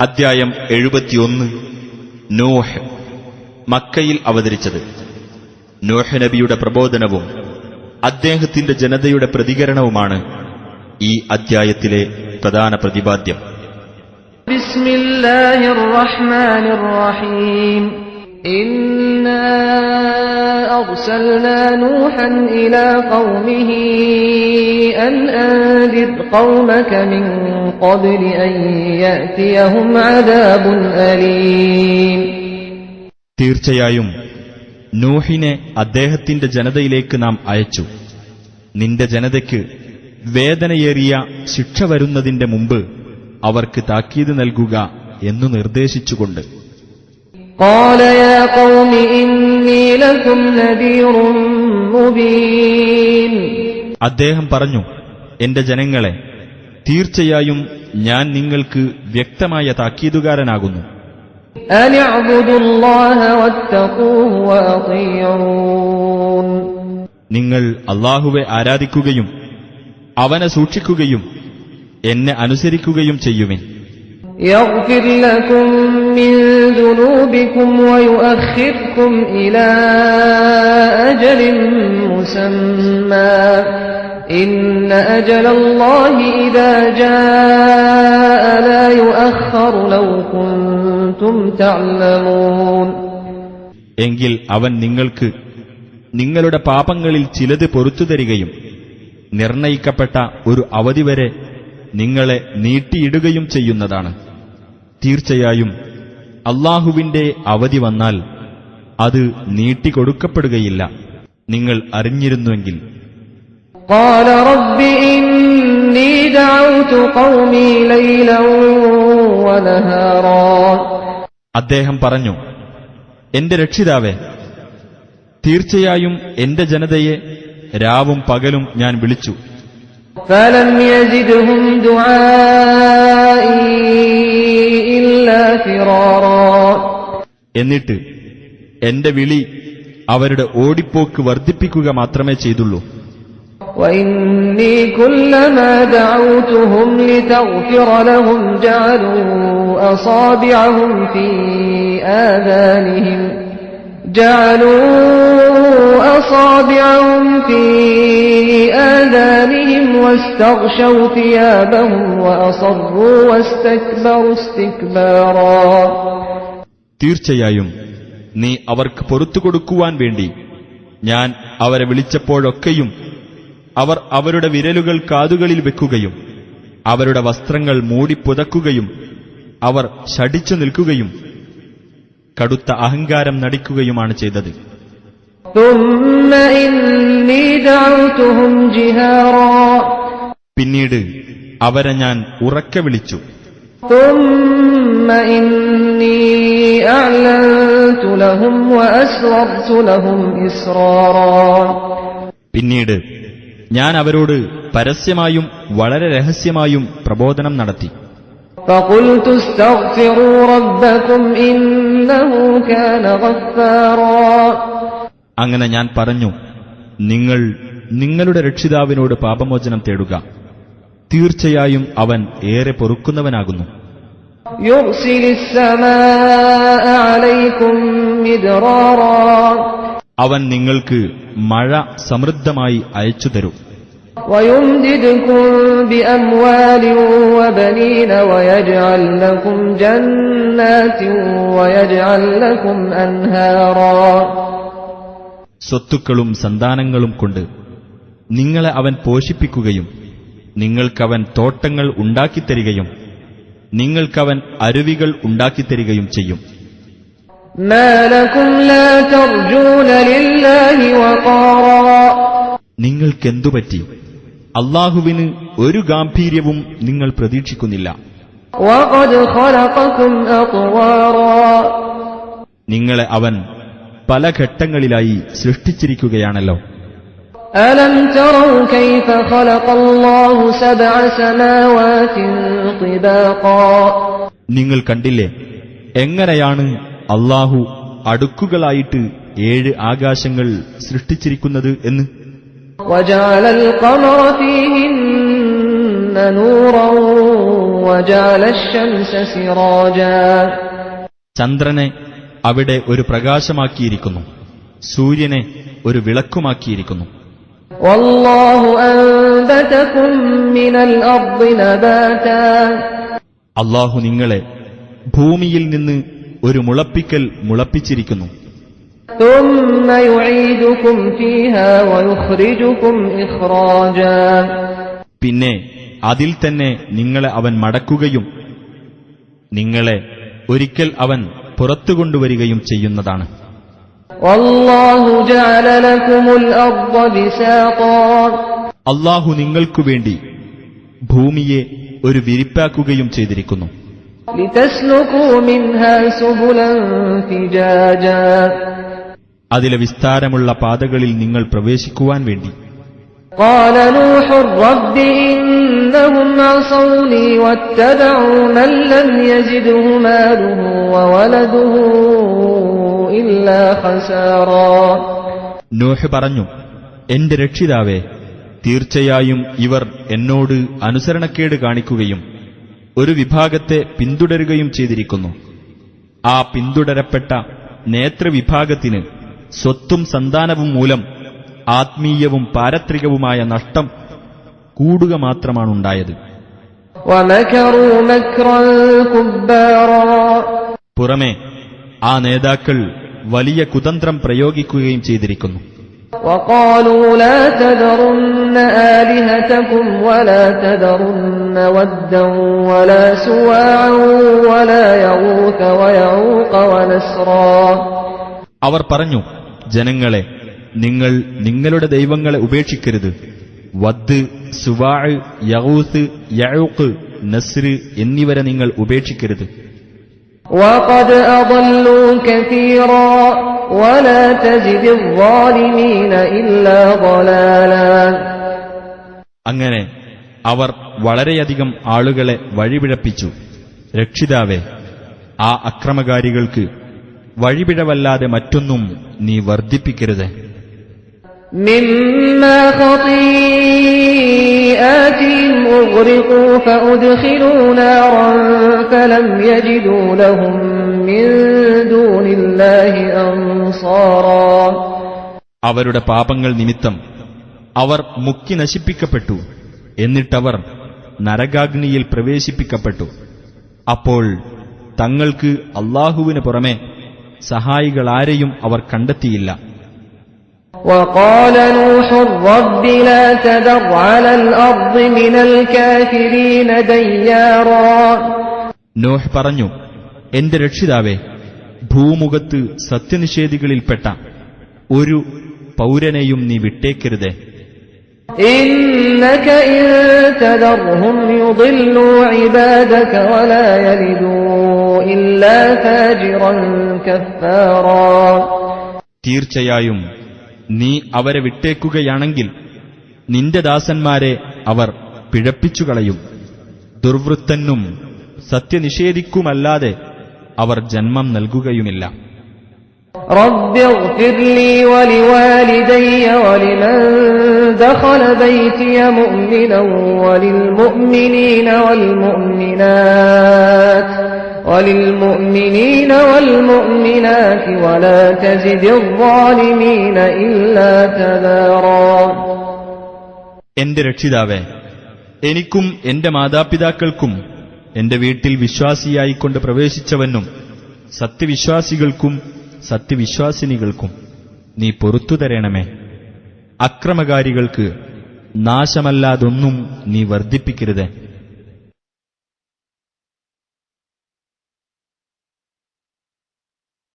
അദ്ധ്യായം എഴുപത്തിയൊന്ന്. നൂഹ്. മക്കയിൽ അവതരിച്ചത്. നൂഹ് നബിയുടെ പ്രബോധനവും അദ്ദേഹത്തിന്റെ ജനതയുടെ പ്രതികരണവുമാണ് ഈ അദ്ധ്യായത്തിലെ പ്രധാന പ്രതിപാദ്യം. بسم الله الرحمن الرحيم إنا أرسلنا نوحا إلى قومه أن أنذر قومك من قبل أن يأتيهم عذاب أليم തീർച്ചയായും നൂഹിനെ അദ്ദേഹത്തിന്റെ ജനതയിലേക്ക് നാം അയച്ചു നിന്റെ ജനതയ്ക്ക് വേദനയേറിയ ശിക്ഷ വരുന്നതിന്റെ മുമ്പ് അവർക്ക് താക്കീത് നൽകുക എന്നു നിർദ്ദേശിച്ചുകൊണ്ട് قال يا قوم إني لكم نذير مبين അദ്ദേഹം പറഞ്ഞു എന്റെ ജനങ്ങളെ തീർച്ചയായും ഞാൻ നിങ്ങൾക്ക് വ്യക്തമായ താക്കീതുകാരനാകുന്നു أن اعبدوا الله واتقوه وأطيعون നിങ്ങൾ അള്ളാഹുവെ ആരാധിക്കുകയും അവനെ സൂക്ഷിക്കുകയും എന്നെ അനുസരിക്കുകയും ചെയ്യുവിൻ يغفر لكم من ذنوبكم ويؤخركم إلى أجل مسمى إن أجل الله إذا جاء لا يؤخر لو كنتم تعلمون എങ്കിൽ അവൻ നിങ്ങൾക്ക് നിങ്ങളുടെ പാപങ്ങളിൽ ചിലത് പൊറത്തു തരികയും നിർണയിക്കപ്പെട്ട ഒരു അവധി വരെ നിങ്ങളെ നീട്ടിയിടുകയും ചെയ്യുന്നതാണ് തീർച്ചയായും അള്ളാഹുവിന്റെ അവധി വന്നാൽ അത് നീട്ടിക്കൊടുക്കപ്പെടുകയില്ല. നിങ്ങൾ അറിഞ്ഞിരുന്നുവെങ്കിൽ. അദ്ദേഹം പറഞ്ഞു എന്റെ രക്ഷിതാവേ തീർച്ചയായും എന്റെ ജനതയെ രാവും പകലും ഞാൻ വിളിച്ചു. ഫലം എന്നിട്ട് എന്റെ വിളി അവരുടെ ഓടിപ്പോക്ക് വർദ്ധിപ്പിക്കുക മാത്രമേ ചെയ്തുള്ളൂ وإني كلما دعوتهم لتغفر لهم جعلوا أصابعهم في آذانهم جعلوا أصابعهم في آذانهم واستغشوا ثيابهم وأصروا واستكبروا استكبارا തീർച്ചയായും നീ അവർക്ക് പൊറത്തു കൊടുക്കുവാൻ വേണ്ടി ഞാൻ അവരെ വിളിച്ചപ്പോഴൊക്കെയും അവർ അവരുടെ വിരലുകൾ കാതുകളിൽ വെക്കുകയും അവരുടെ വസ്ത്രങ്ങൾ മൂടിപ്പുതക്കുകയും അവർ ശടിച്ചു നിൽക്കുകയും കടുത്ത അഹങ്കാരം നടിക്കുകയുമാണ് ചെയ്തത് ثم إني دعوتهم جهارا പിന്നീട് അവരെ ഞാൻ ഉറക്കെ വിളിച്ചു ثم إني أعلنت لهم وأسررت لهم إسرارا പിന്നീട് ഞാൻ അവരോട് പരസ്യമായും വളരെ രഹസ്യമായും പ്രബോധനം നടത്തി فقلت استغفروا ربكم إنه كان غفارا അങ്ങനെ ഞാൻ പറഞ്ഞു നിങ്ങൾ നിങ്ങളുടെ രക്ഷിതാവിനോട് പാപമോചനം തേടുക. തീർച്ചയായും അവൻ ഏറെ പൊറുക്കുന്നവനാകുന്നു. അവൻ നിങ്ങൾക്ക് മഴ സമൃദ്ധമായി അയച്ചു തരും ويمددكم بأموال وبنين ويجعل لكم جنات ويجعل لكم أنهارا സ്വത്തുക്കളും സന്താനങ്ങളും കൊണ്ട് നിങ്ങളെ അവൻ പോഷിപ്പിക്കുകയും നിങ്ങൾക്കവൻ തോട്ടങ്ങൾ ഉണ്ടാക്കിത്തരികയും നിങ്ങൾക്കവൻ അരുവികൾ ഉണ്ടാക്കിത്തരികയും ചെയ്യും ما لكم لا ترجون لله وقارا നിങ്ങൾക്കെന്തുപറ്റി അള്ളാഹുവിന് ഒരു ഗാംഭീര്യവും നിങ്ങൾ പ്രതീക്ഷിക്കുന്നില്ല وقد خلقكم أطوارا നിങ്ങളെ അവൻ പല ഘട്ടങ്ങളിലായി സൃഷ്ടിച്ചിരിക്കുകയാണല്ലോ ألم تروا كيف خلق الله سبع سماوات طباقا നിങ്ങൾ കണ്ടില്ലേ എങ്ങനെയാണ് അള്ളാഹു അടുക്കുകളായിട്ട് ഏഴ് ആകാശങ്ങൾ സൃഷ്ടിച്ചിരിക്കുന്നത് എന്ന് وجعل القمر فيهن نورا وجعل الشمس سراجا ചന്ദ്രനെ അവിടെ ഒരു പ്രകാശമാക്കിയിരിക്കുന്നു സൂര്യനെ ഒരു വിളക്കുമാക്കിയിരിക്കുന്നു والله أنبتكم من الأرض نباتا അള്ളാഹു നിങ്ങളെ ഭൂമിയിൽ നിന്ന് ഒരു മുളപ്പിക്കൽ മുളപ്പിച്ചിരിക്കുന്നു പിന്നെ അതിൽ തന്നെ നിങ്ങളെ അവൻ മടക്കുകയും നിങ്ങളെ ഒരിക്കൽ അവൻ പുറത്തു കൊണ്ടുവരികയും ചെയ്യുന്നതാണ്. അള്ളാഹു നിങ്ങൾക്കു വേണ്ടി ഭൂമിയെ ഒരു വിരിപ്പാക്കുകയും ചെയ്തിരിക്കുന്നു. ലിതസ്ലുകൂ മിൻഹാ സുബുലൻ ഫിജാജാ. അതിലെ വിസ്താരമുള്ള പാതകളിൽ നിങ്ങൾ പ്രവേശിക്കുവാൻ വേണ്ടി. നോഹ് പറഞ്ഞു എന്റെ രക്ഷിതാവേ തീർച്ചയായും ഇവർ എന്നോട് അനുസരണക്കേട് കാണിക്കുകയും ഒരു വിഭാഗത്തെ പിന്തുടരുകയും ചെയ്തിരിക്കുന്നു. ആ പിന്തുടരപ്പെട്ട നേത്രവിഭാഗത്തിന് സ്വത്തും സന്താനവും മൂലം ആത്മീയവും പാരത്രികവുമായ നഷ്ടം കൂടുക മാത്രമാണുണ്ടായത് ومكروا مكرا كبارا പുറമെ ആ നേതാക്കൾ വലിയ കുതന്ത്രം പ്രയോഗിക്കുകയും ചെയ്തിരിക്കുന്നു وقالوا لا تذرن آلهتكم ولا تذرن ودا ولا سواعا ولا يغوث ويعوق ونسرا അവർ പറഞ്ഞു ജനങ്ങളെ നിങ്ങൾ നിങ്ങളുടെ ദൈവങ്ങളെ ഉപേക്ഷിക്കരുത്. വദ് സുവാൾ യഹൂസ് യഴൂക്ക് നസ്ര് എന്നിവരെ നിങ്ങൾ ഉപേക്ഷിക്കരുത്. അങ്ങനെ അവർ വളരെയധികം ആളുകളെ വഴിപിഴപ്പിച്ചു. രക്ഷിതാവേ ആ അക്രമകാരികൾക്ക് വഴിപിഴവല്ലാതെ മറ്റൊന്നും നീ വർദ്ധിപ്പിക്കരുത്. അവരുടെ പാപങ്ങൾ നിമിത്തം അവർ മുക്കി നശിപ്പിക്കപ്പെട്ടു. എന്നിട്ടവർ നരകാഗ്നിയിൽ പ്രവേശിപ്പിക്കപ്പെട്ടു. അപ്പോൾ തങ്ങൾക്ക് അള്ളാഹുവിന് പുറമെ സഹായികളാരെയും അവർ കണ്ടെത്തിയില്ല وقال نوح رب لا تذر على الأرض من الكافرين ديارا നോഹ് പറഞ്ഞു എന്റെ രക്ഷിതാവേ ഭൂമുഖത്ത് സത്യനിഷേധികളിൽപ്പെട്ട ഒരു പൗരനെയും നീ വിട്ടേക്കരുതേ തീർച്ചയായും നീ അവരെ വിട്ടേക്കുകയാണെങ്കിൽ നിന്റെ ദാസന്മാരെ അവർ പിഴപ്പിച്ചുകളയും. ദുർവൃത്തനും സത്യനിഷേധിക്കുമല്ലാതെ അവർ ജന്മം നൽകുകയുമില്ല. رب اغفر لي ولوالدي ولمن دخل بيتي مؤمنا وللمؤمنين والمؤمنات وللمؤمنين والمؤمنات ولا تزد الظالمين إلا تبارا എന്റെ രക്ഷിതാവേ എനിക്കും എന്റെ മാതാപിതാക്കൾക്കും എന്റെ വീട്ടിൽ വിശ്വാസിയായിക്കൊണ്ട് പ്രവേശിച്ചവനും സത്യവിശ്വാസികൾക്കും സത്യവിശ്വാസിനികൾക്കും നീ പൊറത്തു തരണമേ. അക്രമകാരികൾക്ക് നാശമല്ലാതൊന്നും നീ വർദ്ധിപ്പിക്കരുത്.